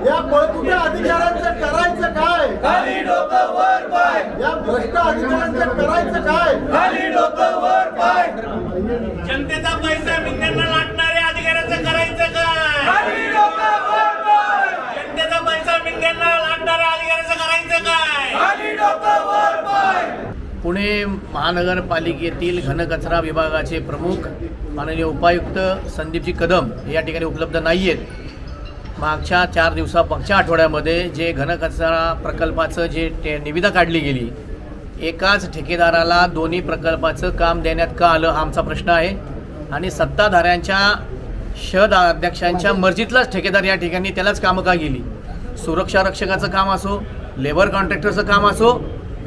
या बळकुट्या अधिकाऱ्यांचं करायचं काय? खाली डोकं वर पाय. या भ्रष्ट अधिकाऱ्यांचं करायचं काय? खाली डोकं वर पाय. जनतेचा पैसा मित्रांना लाटणाऱ्या अधिकाऱ्यांचं करायचं काय? खाली डोकं वर पाय. जनतेचा पैसा मित्रांना लाटणाऱ्या अधिकाऱ्यांचं करायचं काय? खाली डोकं वर पाय. पुणे महानगरपालिकेतील घनकचरा विभागाचे प्रमुख माननीय उपायुक्त संदीपजी कदम या ठिकाणी उपलब्ध नाही आहेत मागच्या चार दिवसा मागच्या आठवड्यामध्ये जे घनकचरा प्रकल्पाचं जे टे निविदा काढली गेली एकाच ठेकेदाराला दोन्ही प्रकल्पाचं काम देण्यात का आलं हा आमचा प्रश्न आहे. आणि सत्ताधाऱ्यांच्या शहद अध्यक्षांच्या मर्जीतलाच ठेकेदार या ठिकाणी त्यालाच कामं का गेली? सुरक्षा रक्षकाचं काम असो लेबर कॉन्ट्रॅक्टरचं काम असो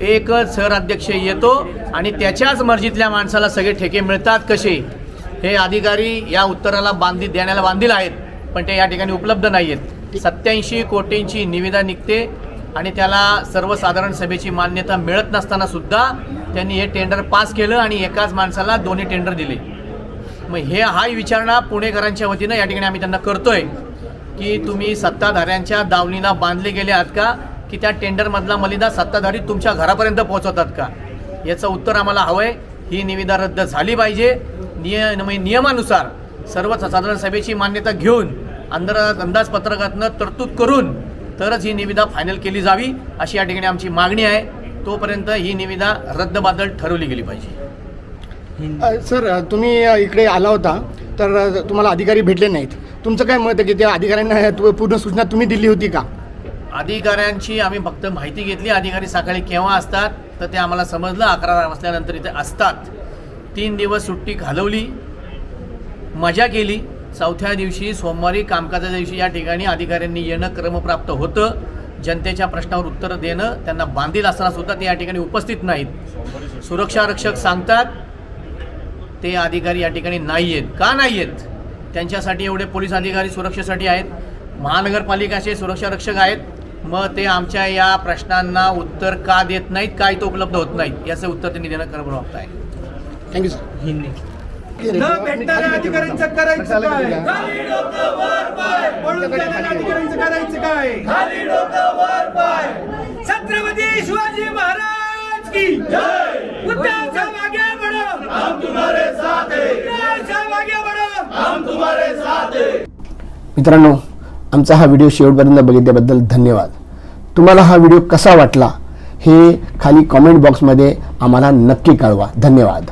एकच शहर अध्यक्ष येतो आणि त्याच्याच मर्जीतल्या माणसाला सगळे ठेके मिळतात कसे? हे अधिकारी या उत्तराला बांधी देण्याला बांधील आहेत. पण ते या ठिकाणी उपलब्ध नाही आहेत सत्याऐंशी कोटींची निविदा निघते आणि त्याला सर्वसाधारण सभेची मान्यता मिळत नसताना सुद्धा त्यांनी हे टेंडर पास केलं आणि एकाच माणसाला दोन्ही टेंडर दिले. मग हे हा विचारणा पुणेकरांच्या वतीनं या ठिकाणी आम्ही त्यांना करतोय की तुम्ही सत्ताधाऱ्यांच्या दावणीला बांधले गेले आहात का? की त्या टेंडरमधला मलिदा सत्ताधारी तुमच्या घरापर्यंत पोहोचवतात का? याचं उत्तर आम्हाला हवं आहे ही निविदा रद्द झाली पाहिजे. निय म्हणजे नियमानुसार सर्व साधारण सभेची मान्यता घेऊन अंदर अंदाजपत्रकातनं तरतूद करून तरच ही निविदा फायनल केली जावी अशी या ठिकाणी आमची मागणी आहे. तोपर्यंत ही निविदा रद्दबादल ठरवली गेली पाहिजे. सर तुम्ही इकडे आला होता तर तुम्हाला अधिकारी भेटले नाहीत. तुमचं काय मत आहे की त्या अधिकाऱ्यांना तु- पूर्ण सूचना तुम्ही दिली होती का? अधिकाऱ्यांची आम्ही फक्त माहिती घेतली. अधिकारी सकाळी केव्हा असतात तर ते आम्हाला समजलं. अकरा वाजल्यानंतर इथे असतात. तीन दिवस सुट्टी घालवली मजा केली. चौथ्या दिवशी सोमवारी कामकाजाच्या दिवशी या ठिकाणी अधिकाऱ्यांनी येणं क्रमप्राप्त होतं. जनतेच्या प्रश्नावर उत्तरं देणं त्यांना बांधील असताना सुद्धा ते या ठिकाणी उपस्थित नाहीत. सुरक्षा रक्षक सांगतात ते अधिकारी या ठिकाणी नाही आहेत का नाही आहेत त्यांच्यासाठी एवढे पोलीस अधिकारी सुरक्षेसाठी आहेत. महानगरपालिकाचे सुरक्षा रक्षक आहेत. मग ते आमच्या या प्रश्नांना उत्तर का देत नाहीत का इथं उपलब्ध होत नाहीत याचं उत्तर त्यांनी देणं क्रमप्राप्त आहे. थँक्यू सर न भेटणाऱ्या अधिकाऱ्यांचं करायचं काय? पळून जाणाऱ्या अधिकाऱ्यांचं करायचं काय? छत्रपती शिवाजी महाराज की उद्धव साहेब आगे बढ़ो हम तुम्हारे साथ हैं. उद्धव साहेब आगे बढ़ो हम तुम्हारे साथ हैं. मित्रांनो आमचा हा व्हिडिओ शेवटपर्यंत बघितल्याबद्दल धन्यवाद. तुम्हाला हा व्हिडिओ कसा वाटला हे खाली कॉमेंट बॉक्समध्ये आम्हाला नक्की कळवा. धन्यवाद.